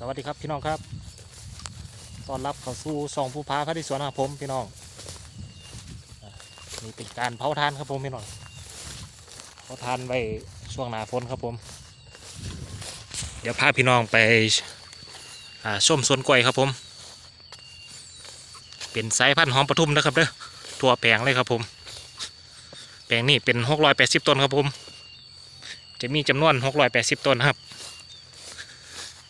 สวัสดีครับพี่น้องครับต้อนรับเข้าสู่ซองผู้พาพระที่สวนครับผมพี่น้องนี่เป็นการเผาทานครับผมพี่น้องเผาทานไว้ช่วงหนาฝนครับผม เดี๋ยวพาพี่น้องไปอ่าส้มสวนกล้วยครับผม เป็นสายพันธุ์หอมปทุมนะครับเด้อตัวแปลงเลยครับผม แปลงนี้เป็น 680 ต้นครับผม จะมีจำนวน 680 ต้นครับ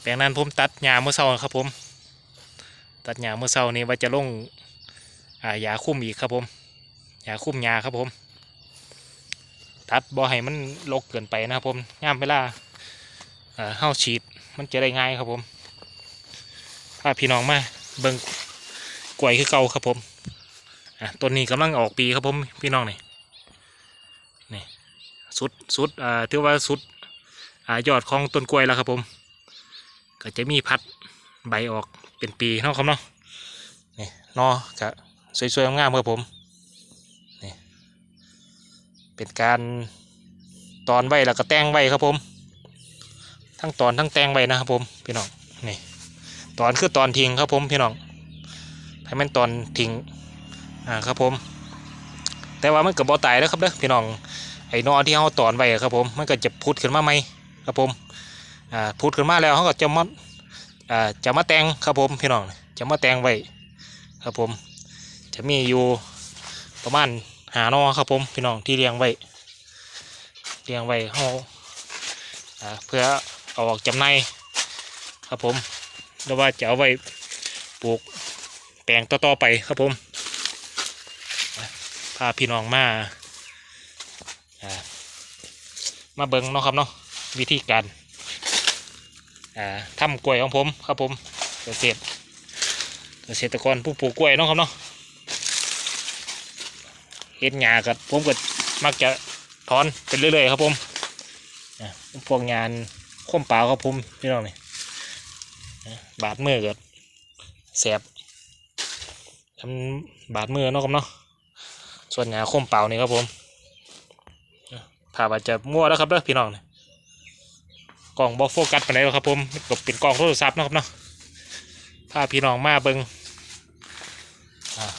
แปลงนั้นผมตัดหญ้าเมื่อเช้าครับผม ตัดหญ้าเมื่อเช้านี้ว่าจะลงอ่ายาคุ้มอีกครับผมยาคุ้มหญ้าครับผม ตัดบ่ให้มันรกเกินไปนะครับผมย่ามเวลาอ่าเฮาฉีดมันจะได้ง่ายครับผมพาพี่น้องมาเบิ่งกล้วยคือเก่าครับผมอะต้นนี้กำลังออกปีครับผมพี่น้องนี่นี่สุดสุดอ่าถือว่าสุดอ่ายอดของต้นกล้วยแล้วครับผม ก็จะมีพัดใบออกเป็นปีเนาะครับเนาะนี่นอก็สวยๆงามๆครับผมนี่เป็นการตอนใบแล้วก็แต่งใบครับผม ทั้งตอนทั้งแต่งใบนะครับผมพี่น้องนี่ตอนคือตอนทิ้งครับผมพี่น้องให้มันตอนทิ้งอ่าครับผม แต่ว่ามันก็บ่ตายแล้วครับเด้อพี่น้องไอ้นอที่เขาตอนไว้ครับผมมันก็จะพุดขึ้นมาใหมครับผม อ่าพูดขึ้นมาแล้วเขาก็จะมาอ่าจะมาแต่งครับผมพี่น้องจะมาแต่งไว้ครับผม จะมีอยู่ประมาณหานอครับผมพี่น้องที่เลี้ยงไว้เลี้ยงไว้เขาเพื่อเอาออกจำหน่ายครับผมหรือว่าจะเอาไว้ปลูกแปลงต่อๆไปครับผมพาพี่น้องมามาเบิ่งเนาะครับเนาะวิธีการ อ่าทำกล้วยของผมครับผมเกษตรเกษตรกรผู้ปลูกกล้วยเนาะครับเนาะเฮ็ดหญ้ากับผมก็มักจะถอนไปเรื่อยๆครับผมพวกงานข้มเปล่าครับผมพี่น้องนี่บาดมือก็แสบทำบาดมือเนาะครับเนาะส่วนหญ้าข้มเปล่านี่ครับผมอ่าภาพอาจจะมั่วแล้วครับเด้อพี่น้องนี่ กล่องบอโฟกัสไปไหนใดหรอกครับผมก็เป็นกล่องโทรศัพท์นะครับเนาะพาพี่น้องมาเบิง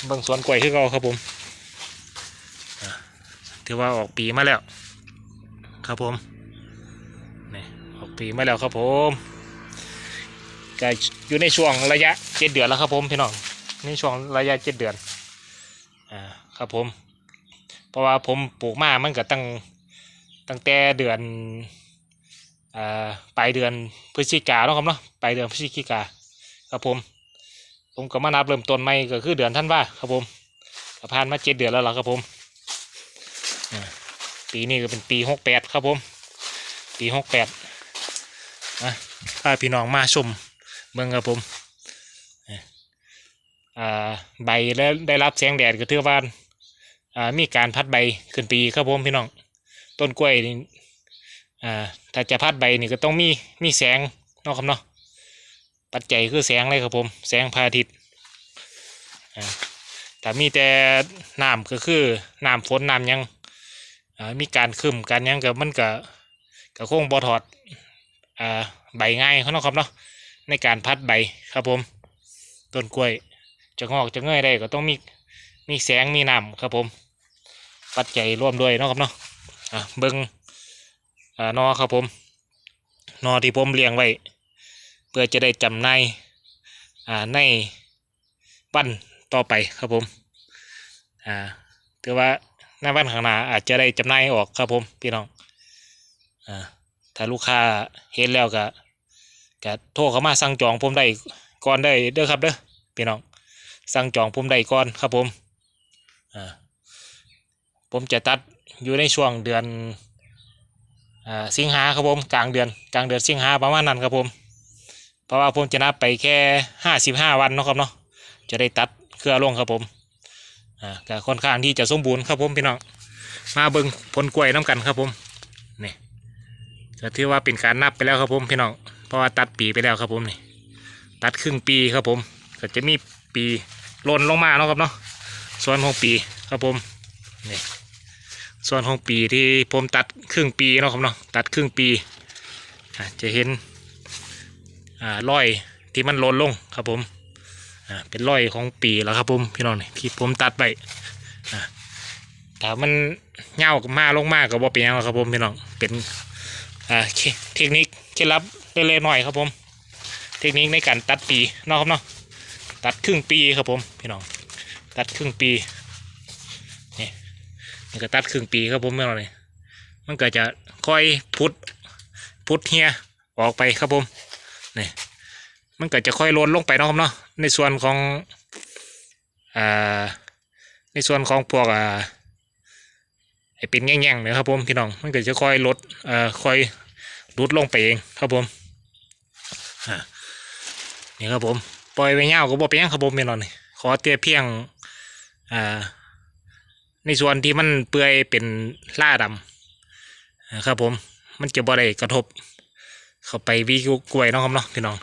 เบิงสวนกล้วยคือเราครับผมถือว่าออกปีมาแล้ว ครับผมนี่ออกปีมาแล้วครับผมก็อยู่ในช่วงระยะเจ็ดเดือนแล้วครับผมพี่น้องในช่วงระยะเจ็ดเดือนอ่าครับผม เพราะว่าผมปลูกมามันก็ตั้งตั้งแต่เดือน ปลายเดือนพฤศจิกาเนาะครับเนาะปลายเดือนพฤศจิกาครับผม ผมก็มานับเริ่มต้นใหม่ก็คือเดือนท่านว่าครับผมผ่านมาเจ็ดเดือนแล้วล่ะครับผม ปีนี้ก็เป็นปีหกแปดครับผม ปีหกแปดนะพาพี่น้องมาชมเมืองครับผมใบแล้ได้รับแสงแดดก็ถือว่าอ่ามีการพัดใบขึ้นปีครับผมพี่น้อง ต้นกล้วยนี่อ่า ถ้าจะพัดใบนี่ก็ต้องมีมีแสงเนาะครับเนาะปัจจัยคือแสงเลยครับผม แสงพระอาทิตย์อ่าถ้ามีแต่น้ำก็คือน้ำฝนน้ำยังมีการคืมการยังก็มันก็ก็คงบ่ถอดอใบง่ายเขาเนาะครับเนาะในการพัดใบครับผมต้นกล้วยจะงอกจะเงยได้ก็ต้องมีมีแสงมีน้ำครับผม ปัจจัยร่วมด้วยเนาะครับเนาะเบิ้งอ่า นอครับผมนอที่ผมเลี้ยงไว้ เพื่อจะได้จำในอ่าในวันต่อไปครับผมอ่าถือว่าในวันข้างหน้าอาจจะได้จำหน่ายออกครับผมพี่น้องอ่าถ้าลูกค้าเห็นแล้วก็ก็โทรเข้ามาสั่งจองผมได้ก่อนได้เด้อครับเด้อพี่น้องสั่งจองผมได้ก่อนครับผมอ่าผมจะตัดอยู่ในช่วงเดือน สิงหาครับผมกลางเดือนกลางเดือนสิงหาประมาณนั้นครับผม เพราะว่าผมจะนับไปแค่ห้าสิบห้าวันเนาะครับเนาะจะได้ตัดเครือลงครับผมอ่าก็ค่อนข้างที่จะสมบูรณ์ครับผมพี่น้องมาเบิ่งผลกล้วยน้ำกันครับผมนี่ก็ถือว่าเป็นการนับไปแล้วครับผมพี่น้องเพราะว่าตัดปีไปแล้วครับผมนี่ตัดครึ่งปีครับผมก็จะมีปีล่นลงมาเนาะครับเนาะส่วนของปีครับผมนี่ ส่วนของปีที่ผมตัดครึ่งปีเนาะครับเนาะตัดครึ่งปีจะเห็นอ่ารอยที่มันหล่นลงครับผมเป็นรอยของปีแล้วครับผมพี่น้องนี่ที่ผมตัดไปอ่าถ้ามันเงาวมาลงมากก็บ่เป็นยังครับผมพี่น้องเป็นอ่าเทคนิคเคล็ดลับเล็กๆหน่อยครับผม เทคนิคในการตัดปีเนาะครับเนาะตัดครึ่งปีครับผมพี่น้องตัดครึ่งปี นี่ก็ตัดครึ่งปีครับผมพี่องนี่มันก็จะค่อยพุดพุดเฮียออกไปครับผมนี่มันก็จะค่อยลนลงไปเนาะครับเนาะในส่วนของอ่าในส่วนของพวกอ่าไอเป็นแง่งๆเนี่ยครับผมพี่น้องมันก็จะค่อยลดอ่าค่อยลดลงไปเองครับผมนี่ครับผมปล่อยไปเงาก็บอกไปยังครับผมไม่นอนนี่ขอเตียเพียงอ่า ในส่วนที่มันเปื่อยเป็นล่าดำนะครับผมมันจะบ่ได้กระทบ เข้าไปวีกล้วยเนาะครับเนาะพี่น้อง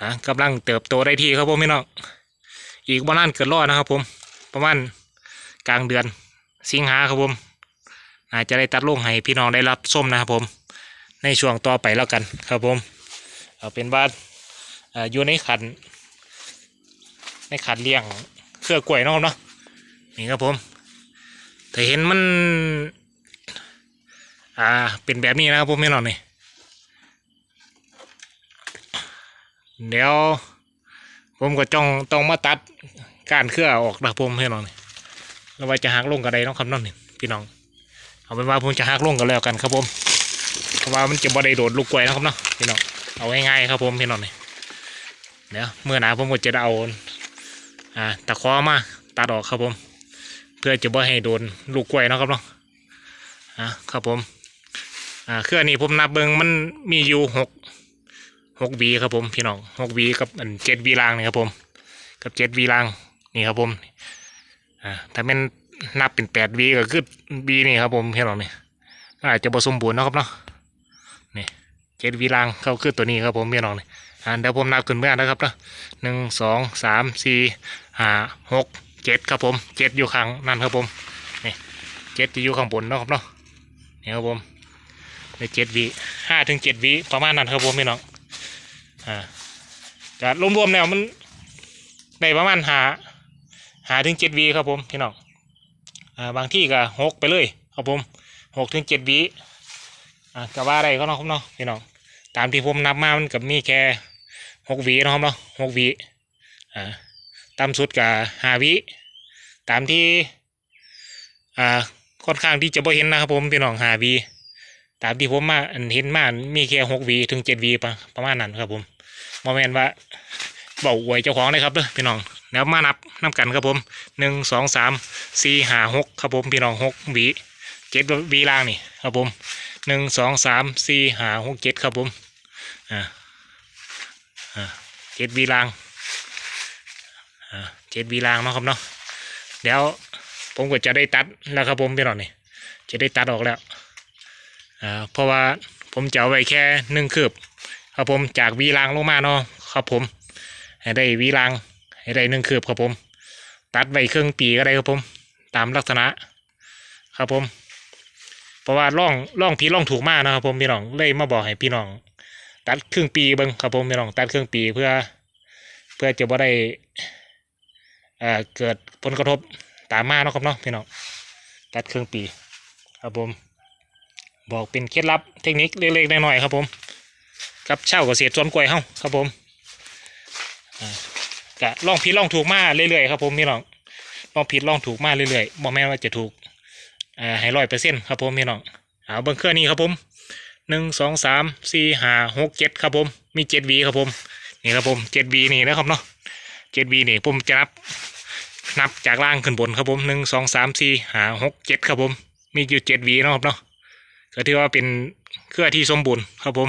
อ่ากำลังเติบโตได้ที่ครับผมพี่น้องอีกบ้านานเกิดรอดนะครับ ผม ประมาณกลางเดือน สิงหาครับผมอาจจะได้ตัดลงให้พี่น้องได้รับส้มนะครับผม ในช่วงต่อไปแล้วกันครับผมเอาเป็นว่าอ่าอยู่ในขันในขันเลี้ยงเครือกล้วยเนาะครับเนาะนี่ครับผม ถ้าเห็นมัน อ่า เป็นแบบนี้นะครับผมไม่นอนนี่เดี๋ยวผมก็จ้องต้องมาตัดกานเครือออกนะครับผมให้นอนนี่แล้วว่าจะหักลงกระไดเนาะครับเน้องนี่พี่น้อง เอาเป็นว่าผมจะหักลงกันแล้วกันครับผมเพราะว่ามันจะบ่ได้โดดลูกกล้วยนะครับเนาะพี่น้องเอาง่ายๆครับผมพี่น้องนี่เดี๋ยวเมื่อหนาผมก็จะเอาอ่าตะขอมาตัดออกครับผม เพื่อจะบ่ให้โดนลูกกล้วยนะครับเนาะอ่าครับผมอ่าเครื่องนี้ผมนับเบิงมันมีอยู่หกหกวีครับผมพี่น้องหกวีกับอันเจ็ดวีรางนี่ครับผม กับเจ็ดวีรางนี่ครับผมอ่าถ้าเป็นนับเป็นแปดวีก็คือวีนี่ครับผมพี่น้องนี่อาจจะผสมบูรณ์นะครับเนาะนี่เจ็ดวีรางเขาคือตัวนี้ครับผมพี่น้องนี่อ่าเดี๋ยวผมนับขึ้นเมื่อนะครับเนาะหนึ่งสองสามสี่ห้าหก เจ็ดครับผมเจ็ดอยู่ข้างนั่นครับผมนี่เจ็ดจะอยู่ข้างบนเนาะครับเนาะนี่ครับผมในเจ็ดวิห้าถึงเจ็ดวิประมาณนั้นครับผมพี่น้องอ่าจะรวมๆแล้วมันได้ประมาณหาหาถึงเจ็ดวิครับผมพี่น้องอ่าบางที่ก็หกไปเลยครับผมหกถึงเจ็ดวิอ่าก็ว่าได้ก็เนาะครับเนาะพี่น้องตามที่ผมนับมามันกับมีแค่หกวีนะครับเนาะหกวีอ่า ต่ำสุดกับหาวีตามที่อ่าค่อนข้างที่จะบ่เห็นนะครับผมพี่น้องหาวีตามที่ผมมาเห็นมามีแค่หกวีถึงเจ็ดวีประประมาณนั้นครับผมโมเมนว่าเบาอวยเจ้าของเลยครับเด้อพี่น้องแล้วมานับนับกันครับผมหนึ่งสองสามสี่ห้าหกครับผมพี่น้องหกวีเจ็ดวีล่างนี่ครับผมหนึ่งสองสามสี่ห้าหกเจ็ดครับผมอ่าอ่าเจ็ดวีราง เจ็ดวีรางเนาะครับเนาะเดี๋ยวผมก็จะได้ตัดแล้วครับผมพี่น้องนี่จะได้ตัดออกแล้วอ่าเพราะว่าผมจะเอาไว้แค่หนึ่งคืบครับผมจากวีรางลงมาเนาะครับผมให้ได้วีรางให้ได้หนึ่งคืบครับผม ตัดไว้ครึ่งปีก็ได้ครับผม ตามลักษณะครับผม เพราะว่าล่องล่องพีล่องถูกมากนะครับผมพี่น้องเลยมาบอกให้พี่น้อง ตัดครึ่งปีเบิ้งครับผมพี่น้องตัดครึ่งปีเพื่อ เพื่อจะบ่ได้ เอ่อเกิดผลกระทบตามมาเนาะครับเนาะพี่น้องตัดเครึ่องปีครับผม บอกเป็นเคล็ดลับเทคนิคเล็กๆน้อยๆครับผมกับเช่าเกษตรสวนกล้วยเฮาครับผมอ่ากะลองผิดลองถูกมาเรื่อยๆครับผมพี่น้องลองผิดลองถูกมาเรื่อยๆบอกแม่ว่าจะถูกอ่าให้ร้อยเปอร์เซ็นต์ครับผมพี่น้องเอาเบิ้งเครื่องนี้ครับผมหนึ่งสองสามสี่ห้าหกเจ็ดครับผม มีเจ็ดวีครับผม นี่ครับผมเจ็ดวีนี่นะครับเนาะ เจ็ดวีนี่ผมจะนับ นับจากล่างขึ้นบนครับผมหนึ่งสองสามสี่ห้าหกเจ็ดครับผม มีอยู่เจ็ดวีนะครับเนาะก็ถือว่าเป็นเครือที่สมบูรณ์ครับผม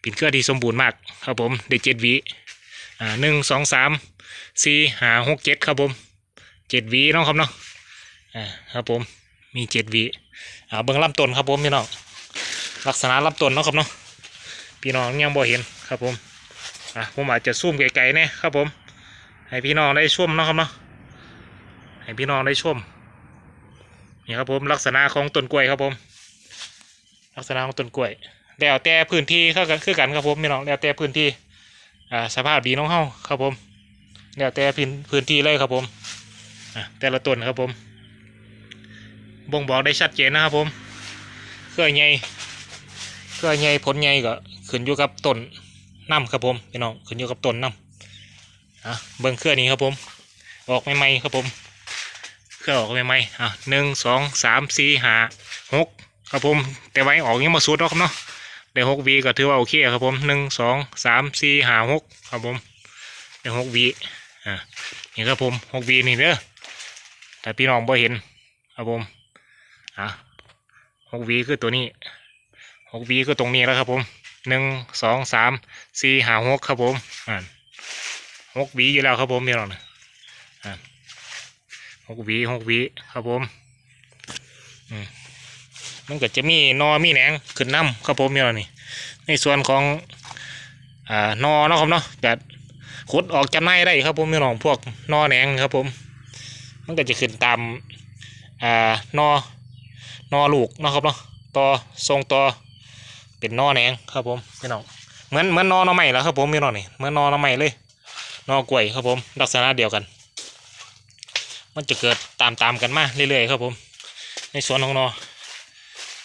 เป็นเครือที่สมบูรณ์มากครับผมได้เจ็ดวีอ่าหนึ่งสองสามสี่ห้าหกเจ็ดครับผมเจ็ดวีนะครับเนาะอ่าครับผมมีเจ็ดวีอ่าเบื้องลำต้นครับผมพี่น้องลักษณะลำต้นเนาะครับเนาะพี่น้องยังบ่เห็นครับผมอะผมอาจจะซูมไกลๆเนี่ยครับผม ให้พี่น้องได้ชมนะครับเนาะให้พี่น้องได้ชมนี่ครับผมลักษณะของต้นกล้วยครับผม ลักษณะของต้นกล้วยแล้วแต่พื้นที่เข้ากันคือกันครับผมพี่น้องแล้วแต่พื้นที่อ่าสภาพดีน้องเฮาครับผมแล้วแต่พื้นพื้นที่เลยครับผมอะแต่ละต้นครับผมบ่งบอกได้ชัดเจนนะครับผมเครือใหญ่เครือใหญ่ผลใหญ่ก็ขึ้นอยู่กับต้นน้ำครับผมพี่น้องขึ้นอยู่กับต้นน้ำ อะเบิ่งเครื่องนี้ครับผม ออกใหม่ๆครับผม เครื่องออกใหม่ๆอะหนึ่งสองสามสี่ห้าหกครับผม แต่ไว้ออกยังมาสุดหรอกครับเนาะได้หกวีก็ถือว่าโอเคครับผมหนึ่งสองสามสี่ห้าหกครับผมได้หกวีอ่านี่ครับผมหกวีนี่เด้อแต่พี่น้องบ่เห็นครับผมอะหกวีคือตัวนี้หกวีคือตรงนี้แล้วครับผมหนึ่งสองสามสี่ห้าหกครับผมอ่า หกวีอยู่แล้วครับผมพี่น้องนะอ่หกวีหกวีครับผมมันก็จะมีนอมีแหนงขึ้นน้ำครับผมเนี่ยนี่ในส่วนของอ่านอเนาะครับเนาะจะขุดออกจำหน่ายได้ครับผมพี่น้องพวกนอแหนงครับผม มันก็จะขึ้นตามอ่านอนอลูกเนาะครับเนาะต่อทรงต่อเป็นนอแหนงครับผมพี่น้องเหมือนเหมือนนอหนอใหม่แล้วครับผมพี่น้องนี่เหมือนนอหนอใหม่เลย นอกล้วยครับผม ลักษณะเดียวกัน มันจะเกิดตามตามกันมาเรื่อยๆครับผม ในส่วนของนอ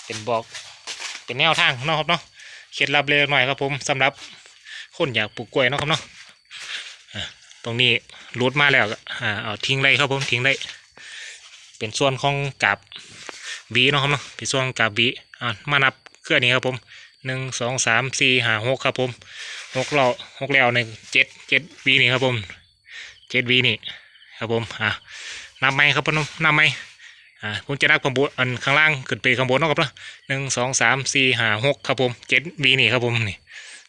เป็นบอกเป็นแนวทางนาะครับเนาะเคล็ดลับเล็กหน่อยครับผมสำหรับคนอยากปลูกกล้วยเนาะครับเนาะตรงนี้รูดมาแล้วอ่าเอาทิ้งเลยครับผมทิ้งเลยเป็นส่วนของกาบวีเนาะครับเนาะเป็นส่วนของกาบวีอ่ามานับเครื่องนี้ครับผม หนึ่งสองสามสี่ห้าหกครับผมหกเราหกแล้วในเจ็ดเจ็ดวีนี่ครับผมเจ็ดวีนี่ครับผมอ่านับไหมครับผมนับไหมอ่าผมจะนับข้างบนอันข้างล่างขึ้นไปข้างบนนะครับนะหนึ่งสองสามสี่ห้าหกครับผมเจ็ดวีนี่ครับผมนี่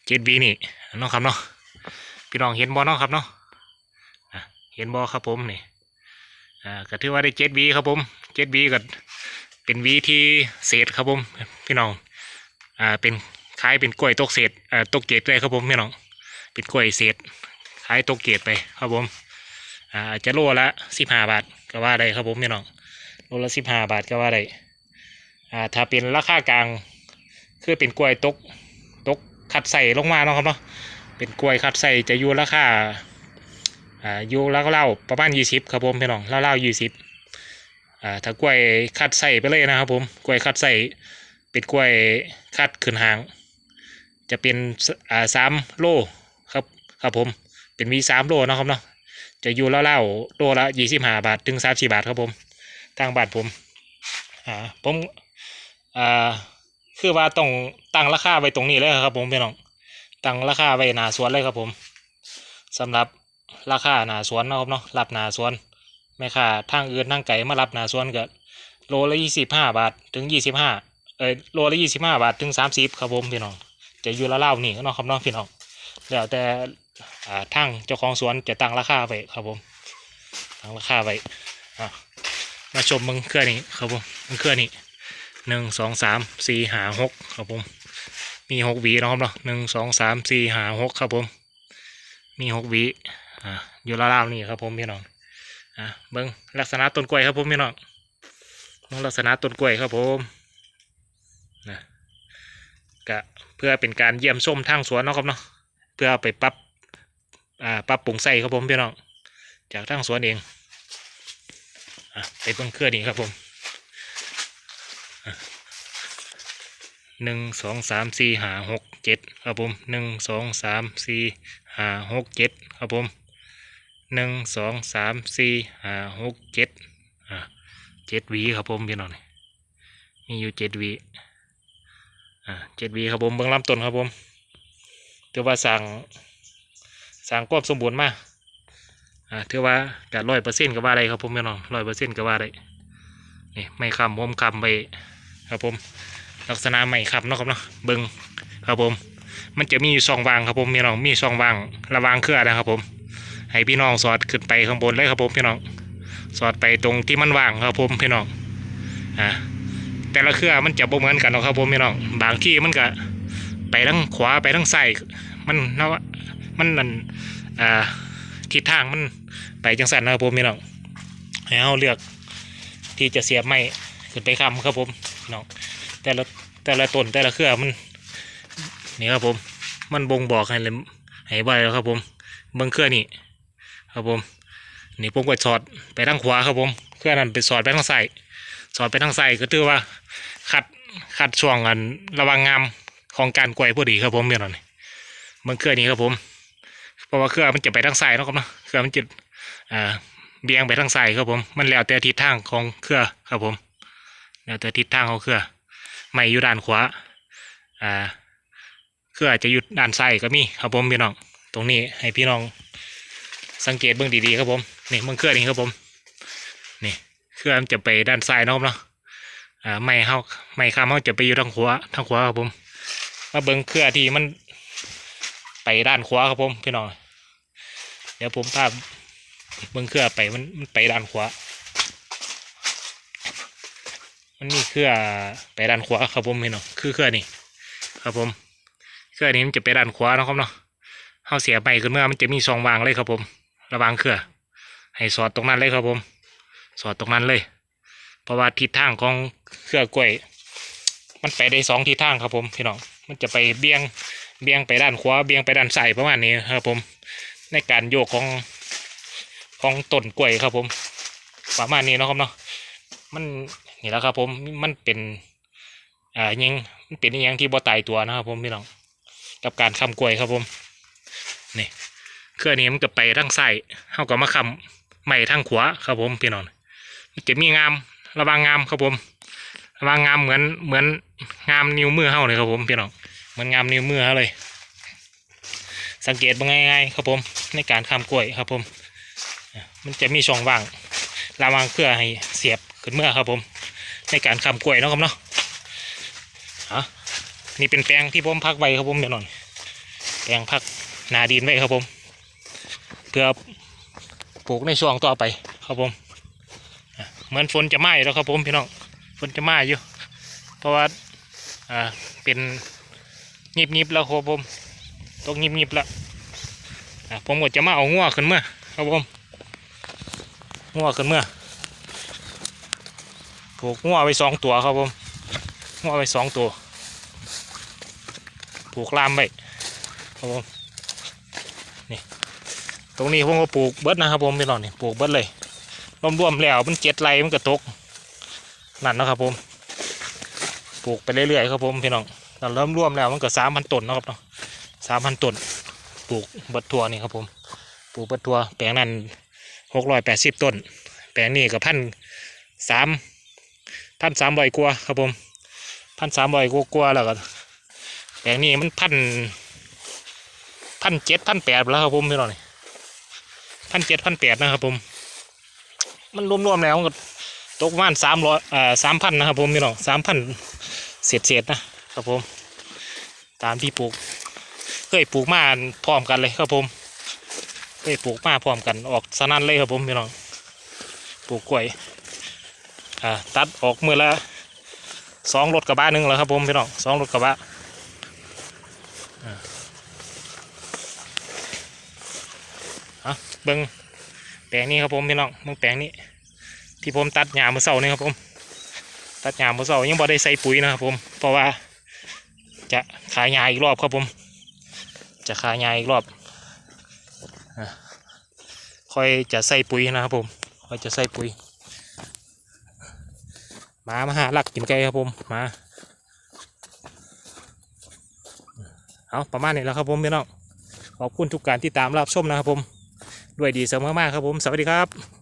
เจ็ดวีนี่เนาะครับเนาะพี่น้องเห็นบอเนาะครับเนาะอะเห็นบอครับผมนี่อ่าก็ถือว่าได้เจ็ดวีครับผมเจ็ดวีก็เป็นวีที่เศษครับผมพี่น้อง อ่าเป็นคล้ายเป็นกล้วยตกเศษอ่าตกเกตเลยครับผมพี่น้องเป็นกล้วยเศษคล้ายตกเกตไปครับผมอ่าจะโลละสิบห้าบาทก็ว่าได้ครับผมพี่น้องโลละสิบห้าบาทก็ว่าได้อ่าถ้าเป็นราคากลางคือเป็นกล้วยตกตกคัดใส่ลงมาเนาะครับเนาะเป็นกล้วยคัดใส่จะอยู่ราคาอ่าอยู่แล้วก็เล่าประมาณยี่สิบครับผมพี่น้องเล่าเล่ายี่สิบอ่าถ้ากล้วยคัดใส่ไปเลยนะครับผมกล้วยคัดใส่ เป็นกล้วยคัดขึ้นหาง จะเป็นอ่าสามโลครับครับผมเป็นวีสามโลนะครับเนาะจะอยู่แล้วเล่าโลละยี่สิบห้าบาทถึงสามสิบาทครับผมทางบานผมอ่าผมอ่าคือว่าต้องตั้งราคาไว้ตรงนี้เลยครับผมพี่น้องตั้งราคาไว้หนาสวนเลยครับผมสำหรับราคาหนาสวนนะครับเนาะรับหนาสวนแม่ค้าทางอื่นทางไก่มารับหนาสวนก็โลละยี่สิบห้าบาทถึงยี่สิบห้า เอ้ยโลละยี่สิบห้าบาทถึงสามสิบครับผมพี่น้องจะอยู่ละเล่านี่เนาะครับเนาะพี่น้องแล้วแต่อ่าทางเจ้าของสวนจะตั้งราคาไว้ครับผมตั้งราคาไว้อ่ามาชมมึงเครือนี้ครับผมมึงเครือนี้หนึ่งสองสามสี่หาหกครับผมมีหกหวีเนาะครับเนาะหนึ่งสองสามสี่หาหกครับผม มีหกหวีอ่าอยู่ราวๆนี่ครับผมพี่น้องอ่าเบิ้งลักษณะต้นกล้วยครับผมพี่น้องเบิ่งลักษณะต้นกล้วยครับผม กะเพื่อเป็นการเยี่ยมชมทางสวนเนาะครับเนาะเพื่อไปปรับอ่าปรับปรุงใส่ครับผมพี่น้องจากทางสวนเองอไปเบิ่งเครื่อนี้ครับผมหนึ่งสองสามสี่ห้าหกเจ็ดครับผมหนึ่งสองสามสี่ห้าหกเจ็ดครับผมหนึ่งสองสามสี่ห้าหกเจ็ดอะเจ็ดวีครับผมพี่น้องนี่มีอยู่เจ็ดวี อะเจ็ดวีครับผมเบื้องลำต้นครับผมถือว่าสั่งสั่งควบสมบูรณ์มากอ่าถือว่ากัร้อยเปอร์เซ็นต์ก็ว่าได้ครับผมพี่น้องร้อยเปอร์เซ็นต์ก็ว่าได้นี่ไม่คำผมคำไปครับผม ลักษณะไม่คำเนาะครับเนาะเบิงครับผม มันจะมีอยู่สองวางครับผมพี่น้องมีสองวางระวางเครือนะครับผม ให้พี่น้องสอดขึ้นไปข้างบนเลยครับผมพี่น้องสอดไปตรงที่มันว่างครับผมพี่น้องอ่า แต่ละเครือมันจะบ่เหมือนกันหรอกครับผมพี่น้องบางที่มันก็ไปทั้งขวาไปทั้งซ้ายมันเนาะมันนั่นอ่าทิศทางมันไปจังสันนะครับผมพี่น้องให้เราเลือกที่จะเสียบไม้ขึ้นไปคำครับผมพี่น้องแต่ละแต่ละต้นแต่ละเครือมันนี่ครับผม มันบ่งบอกให้เลยให้บ่ได้แล้วครับผมเบิ่งเครือนี่ครับผมนี่ผมก็สอดไปทางขวาครับผมเครือนั้นไปสอดไปทางซ้ายสอดไปทางซ้ายก็ถือว่า ขัดขัดช่วงกันระวังงามของการกลวยพอดีครับผมพี่น้องนี่เบิ่งเครื่อนี้ครับผม เพราะว่าเครื่อมันจะไปทางซ้ายนะครับเนาะเครื่อมันจะอ่าเบี่ยงไปทางซ้ายครับผม มันแล้วแต่ทิศทางของเครื่อครับผมแล้วแต่ทิศทางของเครื่อไม่อยู่ด้านขวาอ่าเครื่อจะอยู่ด้านซ้ายก็มีครับผมพี่น้อง ตรงนี้ให้พี่น้องสังเกตเบื้องดีๆครับผมนี่เบื้องเครื่อนี่ครับผมนี่เครื่อมันจะไปด้านซ้ายนะครับเนาะ อ่าไม่เข้าไม่ข้ามเขาจะไปอยู่ทางขวาทางขวาครับผมมาเบิ้งเครือที่มันไปด้านขวาครับผมพี่น้องเดี๋ยวผมพาเบิ้งเครือไปมันมันไปด้านขวามันมีเครือไปด้านขวาครับผมพี่น้องคือเครือนี่ครับผมเครือนี้มันจะไปด้านขวานะครับเนาะเขาเสียไปขึ้นเมื่อมันจะมีช่องวางเลยครับผม ระวางเครือให้สอดตรงนั้นเลยครับผม สอดตรงนั้นเลย เพราะว่าทิศทางของเครือกล้วย มันไปได้สองทิศทางครับผมพี่น้องมันจะไปเบี่ยงเบี่ยงไปด้านขวาเบี่ยงไปด้านซ้ายประมาณนี้ครับผมในการโยกของของต้นกล้วยครับผม ประมาณนี้เนาะครับเนาะมันนี่แหละครับผมมันเป็นอ่ายังมันเป็นยังที่บ่ตายตัวนะครับผมพี่น้องกับการคำกล้วยครับผมนี่เครื่องนี้มันก็ไปทางซ้ายเฮาก็มาคำใหม่ทางขวาครับผมพี่น้องมันจะมีงาม ระวางงามครับผมระวางงามเหมือนเหมือนงามนิ้วมือเฮาเลยครับผมพี่น้องเหมือนงามนิ้วมือเฮาเลย สังเกตบ่ง่ายๆครับผมในการคำกล้วยครับผม มันจะมีช่องว่างระวางเครือให้เสียบขึ้นเมื่อครับผม ในการคำกล้วยเนาะครับเนาะอะนี่เป็นแปลงที่ผมพักไว้ครับผมเดี๋ยวหน่อยแปลงพักนาดินไว้ครับผม เพื่อปลูกในช่วงต่อไปครับผม เหมือนฝนจะไหม้แล้วครับผมพี่น้องฝนจะไหม้อยู่ เพราะว่าอ่าเป็นยิบยิบๆแล้วครับผมตกยิบยิบๆแล้วอะผมก็จะมาเอางัวขึ้นเมื่อครับผมงัวขึ้นเมื่อผูกงัวไว้สองตัวครับผมงัวไว้สองตัวผูกลามไว้ครับผมนี่ตรงนี้ผมก็ปลูกเบิดนะครับผมพี่น้องนี่ปลูกเบิดเลย รวมๆแล้วมันเจ็ดไรมันก็ตกนั่นนะครับผมปลูกไปเรื่อยๆครับผมพี่น้องแต่เริ่มรวมแล้วมันก็สามพันต้นนะครับเนาะสามพันต้นปลูกเบิดทัวนี่ครับผมปลูกเบิดทัวแปลงนั้นหกร้อยแปดสิบต้น แปลงนี้ก็พันสามพันสามร้อยกว่าครับผมพันสามร้อยกว่ากว่าแล้วก็แปลงนี้มันพันพันเจ็ดพันแปดแล้วครับผมพี่น้องนี่พันเจ็ดพันแปดนะครับผม มันรวมๆแล้วมันก็ตกประมาณสามร้อยอ่าสามพันนะครับผมพี่น้องสามพันเศษเศษๆนะครับผม ตามที่ปลูก เคยปลูกมาพร้อมกันเลยครับผมเคยปลูกมาพร้อมกันออกสนั่นเลยครับผมพี่น้องปลูกกล้วยอ่าตัดออกมือละสองรถกระบะหนึ่งแล้วครับผมพี่น้องสองรถกระบะอ่าเอาเบิ้ง แปลงนี้ครับผมพี่น้องเบิ้งแปลงนี้ ที่ผมตัดหญ้ามือเสานี่ครับผม ตัดหญ้ามือเสายังบ่ได้ใส่ปุ๋ยนะครับผม เพราะว่า จะขายหญ้าอีกรอบครับผม จะขายหญ้าอีกรอบค่อยจะใส่ปุ๋ยนะครับผมค่อยจะใส่ปุ๋ยหมามาหาหลักกินไก่ครับผมมาเอาประมาณนี้แล้วครับผมพี่น้องขอบคุณทุกการที่ตามรับชมนะครับผม ด้วยดีเสมอมากครับผม สวัสดีครับ